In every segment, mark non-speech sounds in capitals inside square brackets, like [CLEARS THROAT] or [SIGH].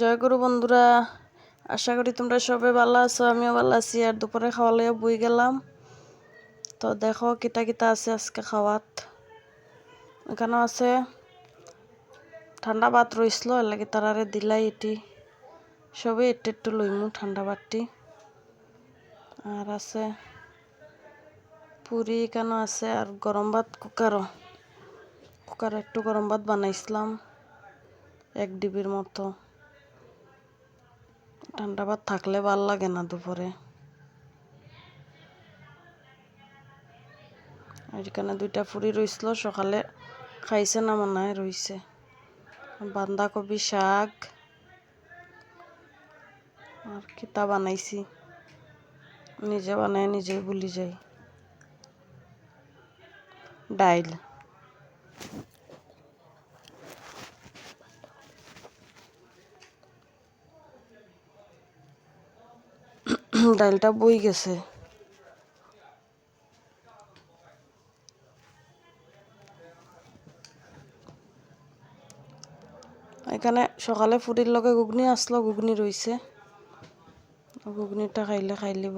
জয় গুরু বন্ধুরা। আশা করি তোমরা সবাই ভালো আছো, আমিও ভালো আছি। আর দুপুরে খাওয়া লইয়া বই গেলাম। তো দেখো কিতা কিতা আছে আজকে খাওয়াত। এখানেও আছে, ঠান্ডা ভাত রইছিল এর লাগে তারারে দিলাই এটি। সবে একটু একটু লইমু ঠান্ডা ভাতটি। আর আছে, পুরি এখানেও আছে, আর গরম ভাত কুকারও। কুকারে একটু গরম ভাত বানাইছিলাম, এক ডিবির মতো। ঠান্ডা ভাত থাকলে ভালো লাগে না দুপুরে। এখানে দুইটা ফুরি রইছিল সকালে খাইছে না মনে হয়, রইছে। বান্ধাকপি শাক, আর কিতা বানাইছি। নিজে বানাই নিজেই ভুলি যাই। ডাইল। [CLEARS THROAT] ডালটা বই গেছে। এখানে সকালে ফুরির লগে ঘুগনি আসলো, ঘুগনি রইছে। ঘুগনিটা খাইলে খাই লিব।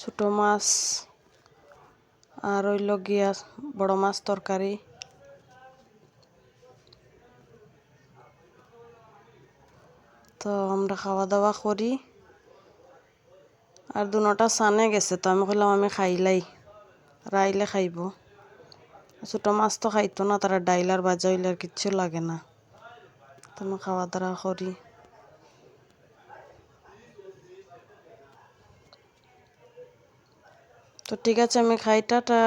ছোট মাছ, আর হইল গিয়া বড় মাছ তরকারি। তো আমরা খাওয়া দাওয়া করি। আর দু দুটা সানে গেছে তো আমি কইলাম আমি খাইলাই রাইলে খাইব। ছোটো মাছ তো খাইতো না, তারা ডাইল আর বাজা হইলে আর কিচ্ছু লাগে না। তো আমি খাওয়া দাওয়া করি। তো ঠিক আছে, আমি খাই, টাটা।